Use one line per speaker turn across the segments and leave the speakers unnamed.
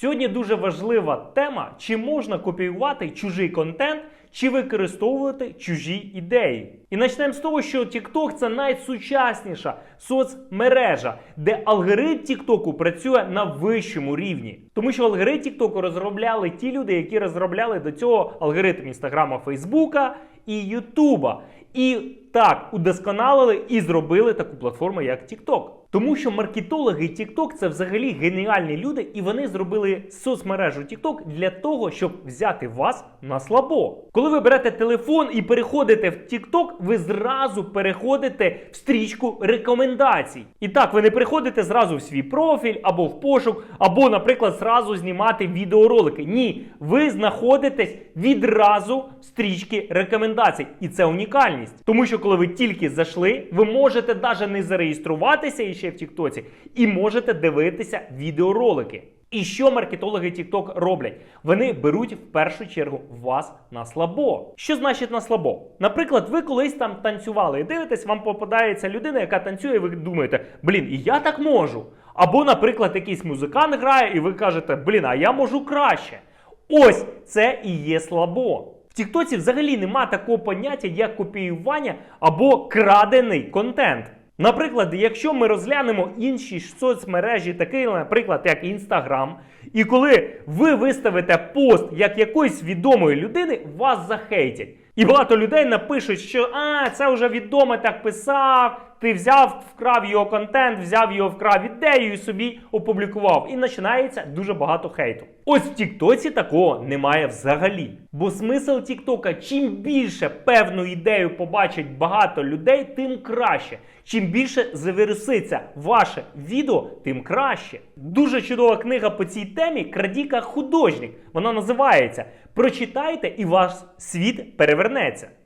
Сьогодні дуже важлива тема, чи можна копіювати чужий контент, чи використовувати чужі ідеї. І почнемо з того, що TikTok це найсучасніша соцмережа, де алгоритм TikTok працює на вищому рівні. Тому що алгоритм TikTok розробляли ті люди, які розробляли до цього алгоритм Інстаграма, Фейсбука і Ютуба. І так удосконалили і зробили таку платформу, як TikTok. Тому що маркетологи TikTok це взагалі геніальні люди, і вони зробили соцмережу TikTok для того, щоб взяти вас на слабо. Коли ви берете телефон і переходите в TikTok, ви зразу переходите в стрічку рекомендацій. І так, ви не переходите зразу в свій профіль або в пошук, або, наприклад, зразу знімати відеоролики. Ні, ви знаходитесь відразу в стрічці рекомендацій, і це унікальність. Тому що коли ви тільки зайшли, ви можете навіть не зареєструватися іще в Тіктоці, і можете дивитися відеоролики. І що маркетологи TikTok роблять? Вони беруть в першу чергу вас на слабо. Що значить на слабо? Наприклад, ви колись там танцювали і дивитесь, вам попадається людина, яка танцює, і ви думаєте, блін, і я так можу. Або, наприклад, якийсь музикант грає, і ви кажете, блін, а я можу краще. Ось це і є слабо. Тіктоці взагалі нема такого поняття, як копіювання або крадений контент. Наприклад, якщо ми розглянемо інші соцмережі, такі, наприклад, як Інстаграм, і коли ви виставите пост як якоїсь відомої людини, вас захейтять. І багато людей напишуть, що а, це вже відомо так писав, ти взяв, вкрав його контент, взяв його, вкрав ідею і собі опублікував. І починається дуже багато хейту. Ось в Тіктоці такого немає взагалі. Бо смисл Тіктока, чим більше певну ідею побачить багато людей, тим краще. Чим більше завіруситься ваше відео, тим краще. Дуже чудова книга по цій темі Крадіка художник. Вона називається Прочитайте і ваш світ перевернеться.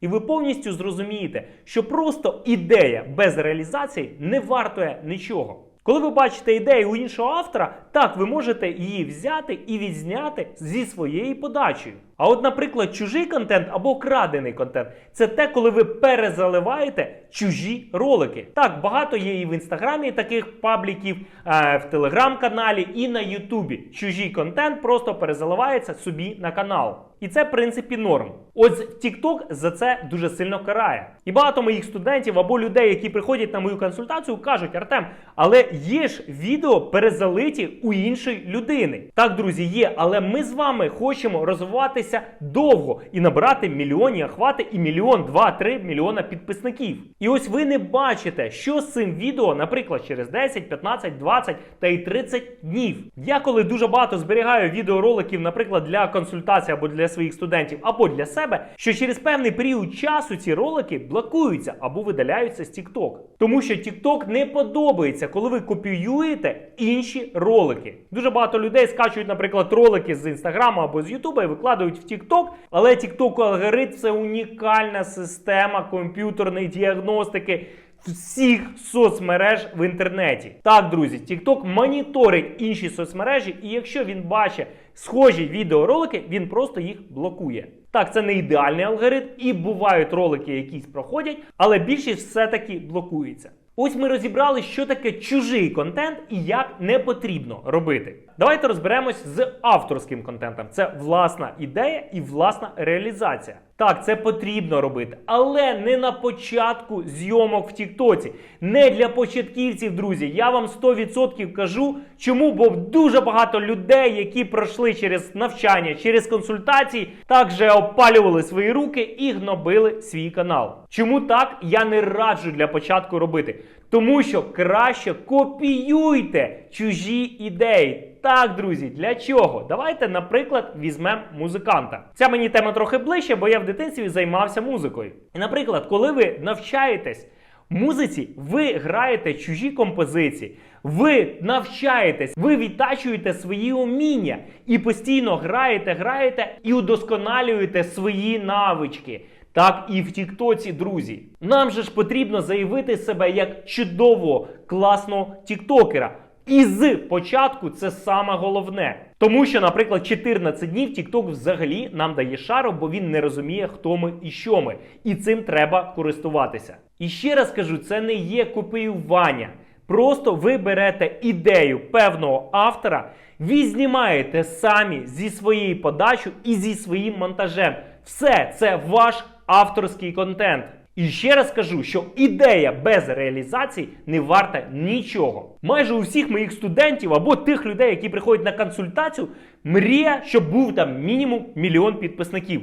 І ви повністю зрозумієте, що просто ідея без реалізації не вартує нічого. Коли ви бачите ідею у іншого автора, так ви можете її взяти і відзняти зі своєю подачею. А от, наприклад, чужий контент або крадений контент це те, коли ви перезаливаєте чужі ролики. Так, багато є і в інстаграмі таких пабліків, е, в телеграм-каналі, і на Ютубі. Чужий контент просто перезаливається собі на канал. І це в принципі норм. Ось TikTok за це дуже сильно карає. І багато моїх студентів або людей, які приходять на мою консультацію, кажуть: Артем, але є ж відео перезалиті у іншої людини. Так, друзі, є, але ми з вами хочемо розвиватися довго і набирати мільйонні охвати і мільйон, два, три мільйона підписників. І ось ви не бачите, що з цим відео, наприклад, через 10, 15, 20 та й 30 днів. Я коли дуже багато зберігаю відеороликів, наприклад, для консультацій або для своїх студентів, або для себе, що через певний період часу ці ролики блокуються або видаляються з TikTok. Тому що TikTok не подобається, коли ви копіюєте інші ролики. Дуже багато людей скачують, наприклад, ролики з Інстаграму або з Ютуба і викладають в TikTok, але TikTok алгоритм це унікальна система комп'ютерної діагностики. Всіх соцмереж в інтернеті. Так, друзі, TikTok моніторить інші соцмережі, і якщо він бачить схожі відеоролики, він просто їх блокує. Так, це не ідеальний алгоритм, і бувають ролики, якісь проходять, але більшість все-таки блокується. Ось ми розібрали, що таке чужий контент і як не потрібно робити. Давайте розберемось з авторським контентом. Це власна ідея і власна реалізація. Так, це потрібно робити, але не на початку зйомок в Тіктоці. Не для початківців, друзі. Я вам 100% кажу, чому, бо дуже багато людей, які пройшли через навчання, через консультації, також опалювали свої руки і гнобили свій канал. Чому так? Я не раджу для початку робити. Тому що краще копіюйте чужі ідеї. Так, друзі, для чого? Давайте, наприклад, візьмемо музиканта. Ця мені тема трохи ближче, бо я в дитинстві займався музикою. І, наприклад, коли ви навчаєтесь музиці, ви граєте чужі композиції, ви навчаєтесь, ви відтачуєте свої уміння і постійно граєте, граєте і удосконалюєте свої навички. Так і в Тіктоці, друзі. Нам же ж потрібно заявити себе як чудового, класного тіктокера. І з початку це саме головне. Тому що, наприклад, 14 днів TikTok взагалі нам дає шару, бо він не розуміє, хто ми і що ми. І цим треба користуватися. І ще раз кажу, це не є копіювання. Просто ви берете ідею певного автора, ви знімаєте самі зі своєю подачею і зі своїм монтажем. Все це ваш авторський контент. І ще раз кажу, що ідея без реалізації не варта нічого. Майже у всіх моїх студентів або тих людей, які приходять на консультацію, мрія, щоб був там мінімум мільйон підписників.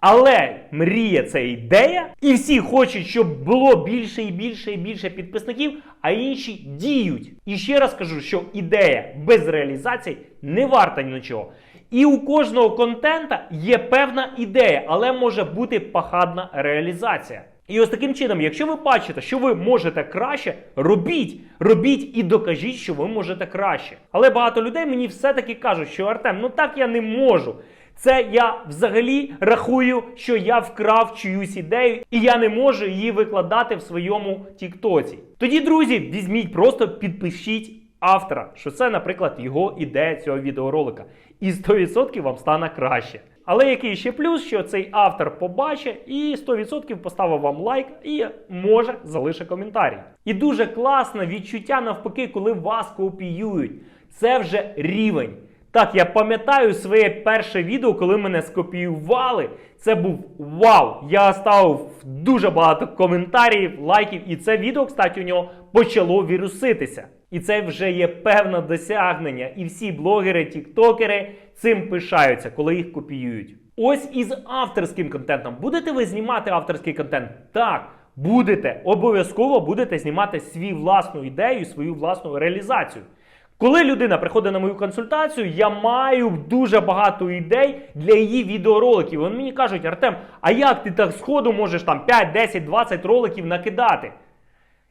Але мрія це ідея, і всі хочуть, щоб було більше і більше і більше підписників, а інші діють. І ще раз кажу, що ідея без реалізації не варта нічого. І у кожного контента є певна ідея, але може бути пахадна реалізація. І ось таким чином, якщо ви бачите, що ви можете краще, робіть, робіть і докажіть, що ви можете краще. Але багато людей мені все-таки кажуть, що Артем, ну так я не можу. Це я взагалі рахую, що я вкрав чиюсь ідею, і я не можу її викладати в своєму Тіктоці. Тоді, друзі, візьміть, просто підпишіть автора, що це, наприклад, його ідея цього відеоролика. І 100% вам стане краще. Але який ще плюс, що цей автор побачить і 100% поставив вам лайк і може залишить коментарі. І дуже класне відчуття навпаки, коли вас копіюють. Це вже рівень. Так, я пам'ятаю своє перше відео, коли мене скопіювали. Це був вау! Я ставив дуже багато коментарів, лайків, і це відео, кстати, у нього почало віруситися. І це вже є певне досягнення. І всі блогери, тіктокери цим пишаються, коли їх копіюють. Ось із авторським контентом. Будете ви знімати авторський контент? Так. Будете обов'язково будете знімати свою власну ідею, свою власну реалізацію. Коли людина приходить на мою консультацію, я маю дуже багато ідей для її відеороликів. Вони мені кажуть, Артем, а як ти так сходу можеш там 5, 10, 20 роликів накидати?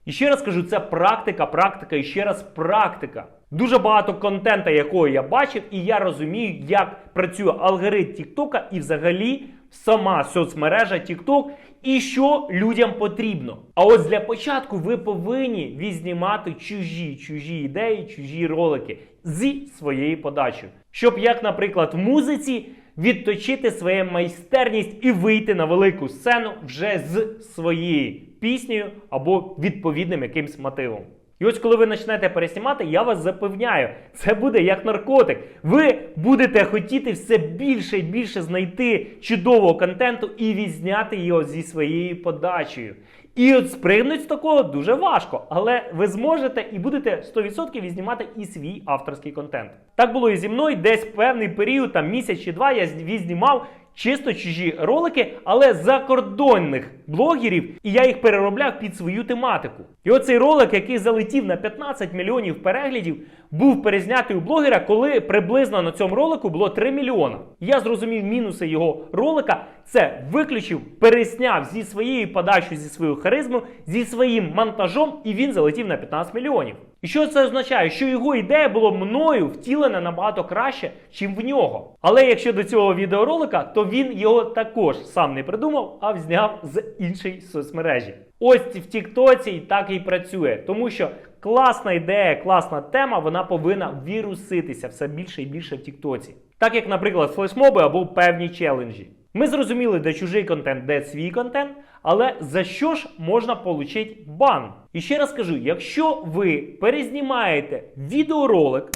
І ще раз кажу, це практика, практика і ще раз практика. Дуже багато контента, якого я бачив, і я розумію, як працює алгоритм Тіктока і взагалі сама соцмережа TikTok і що людям потрібно. А ось для початку ви повинні відзнімати чужі, чужі ідеї, чужі ролики зі своєю подачею. Щоб, як, наприклад, в музиці відточити свою майстерність і вийти на велику сцену вже з своєю піснею або відповідним якимсь мотивом. І ось коли ви почнете переснімати, я вас запевняю, це буде як наркотик. Ви будете хотіти все більше і більше знайти чудового контенту і відзняти його зі своєю подачею. І от спригнуть з такого дуже важко, але ви зможете і будете 100% відзнімати і свій авторський контент. Так було і зі мною десь певний період, там місяць чи два, я відзнімав чисто чужі ролики, але закордонних блогерів, і я їх переробляв під свою тематику. І оцей ролик, який залетів на 15 мільйонів переглядів, був перезнятий у блогера, коли приблизно на цьому ролику було 3 мільйона. Я зрозумів мінуси його ролика. Це виключив, пересняв зі своєю подачею, зі своєю харизмою, зі своїм монтажом, і він залетів на 15 мільйонів. І що це означає? Що його ідея була мною втілена набагато краще, чим в нього. Але якщо до цього відеоролика, то він його також сам не придумав, а взняв з іншої соцмережі. Ось в Тіктоці і так і працює, тому що класна ідея, класна тема, вона повинна віруситися все більше і більше в Тіктоці. Так як, наприклад, флешмоби або певні челенджі. Ми зрозуміли, де чужий контент, де свій контент, але за що ж можна отримати бан? І ще раз кажу: якщо ви перезнімаєте відеоролик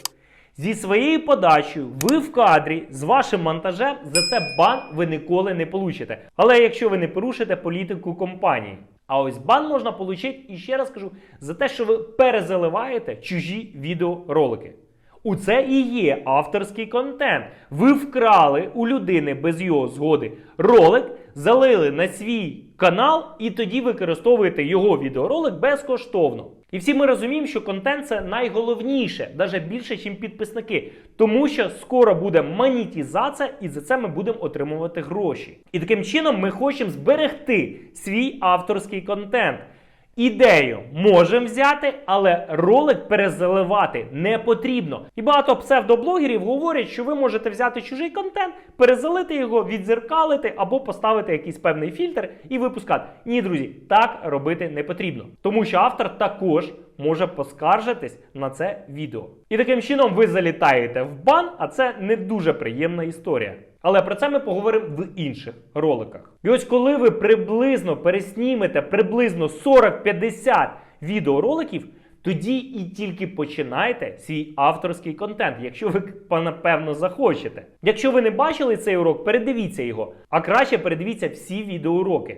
зі своєю подачею, ви в кадрі з вашим монтажем, за це бан ви ніколи не получите. Але якщо ви не порушите політику компанії. А ось бан можна отримати, і ще раз кажу, за те, що ви перезаливаєте чужі відеоролики. У це і є авторський контент. Ви вкрали у людини без його згоди ролик, залили на свій канал, і тоді використовуєте його відеоролик безкоштовно. І всі ми розуміємо, що контент це найголовніше, навіть більше, ніж підписники, тому що скоро буде монетизація, і за це ми будемо отримувати гроші. І таким чином ми хочемо зберегти свій авторський контент. Ідею можемо взяти, але ролик перезаливати не потрібно. І багато псевдоблогерів говорять, що ви можете взяти чужий контент, перезалити його, відзеркалити або поставити якийсь певний фільтр і випускати. Ні, друзі, так робити не потрібно. Тому що автор також може поскаржитись на це відео. І таким чином ви залітаєте в бан, а це не дуже приємна історія. Але про це ми поговоримо в інших роликах. І ось коли ви приблизно переснімете приблизно 40-50 відеороликів, Тоді і тільки починайте свій авторський контент, якщо ви напевно захочете. Якщо ви не бачили цей урок, передивіться його, а краще передивіться всі відеоуроки.